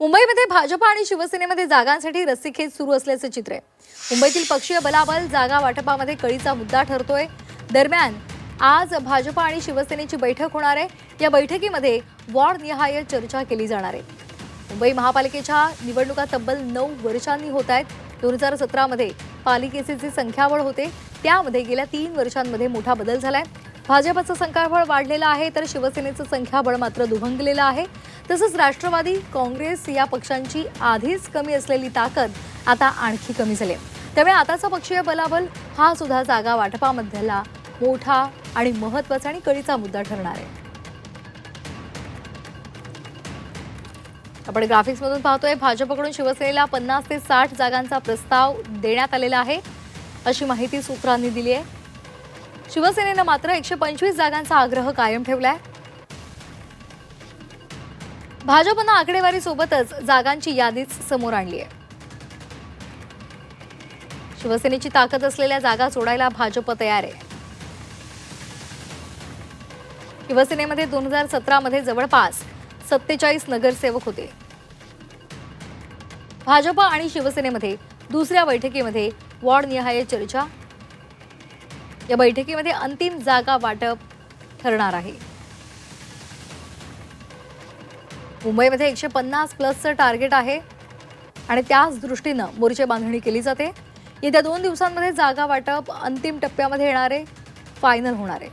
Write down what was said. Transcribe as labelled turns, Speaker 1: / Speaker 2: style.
Speaker 1: मुंबईमध्ये भाजप आणि शिवसेनेमध्ये जागांसाठी रस्सीखेच सुरू असल्याचं चित्र आहे. मुंबईतील पक्षीय बलाबल जागा वाटपामध्ये कळीचा मुद्दा ठरतोय. दरम्यान आज भाजप आणि शिवसेनेची बैठक होणार आहे. या बैठकीमध्ये वॉर्डनिहाय चर्चा केली जाणार आहे. मुंबई महापालिकेच्या निवडणुका तब्बल नऊ वर्षांनी होत आहेत. दोन हजार सतरामध्ये पालिकेचे जे संख्याबळ होते त्यामध्ये गेल्या तीन वर्षांमध्ये मोठा बदल झालाय. भाजपचं संख्याबळ वाढलेलं आहे तर शिवसेनेचं संख्याबळ मात्र दुभंगलेलं आहे. तसंच राष्ट्रवादी काँग्रेस या पक्षांची आधीच कमी असलेली ताकद आता आणखी कमी झाली आहे. त्यामुळे आताचा पक्षीय बलाबल हा सुद्धा जागा वाटपामधला मोठा आणि महत्त्वाचा आणि कळीचा मुद्दा ठरणार आहे. आपण ग्राफिक्समधून पाहतोय भाजपकडून शिवसेनेला पन्नास ते साठ जागांचा प्रस्ताव देण्यात आलेला आहे. अशी माहिती सूत्रांनी दिली आहे. शिवसेनेनं मात्र एकशे पंचवीस जागांचा आग्रह कायम ठेवला आहे भाजपनं आकडेवारीसोबतच जागांची यादीच समोर आणली आहे. शिवसेनेची ताकद असलेल्या जागा सोडायला भाजप तयार आहे. शिवसेनेमध्ये दोन हजार सतरामध्ये जवळपास सत्तेचाळीस नगरसेवक होते. भाजप आणि शिवसेनेमध्ये दुसऱ्या बैठकीमध्ये वॉर्डनिहाय चर्चा. या बैठकीमध्ये अंतिम जागा वाटप ठरणार आहे. मुंबईमध्ये एकशे पन्नास प्लसचं टार्गेट आहे. आणि त्याच दृष्टीनं मोर्चे बांधणी केली जाते. येत्या दोन दिवसांमध्ये जागा वाटप अंतिम टप्प्यामध्ये येणार आहे फायनल होणार आहे.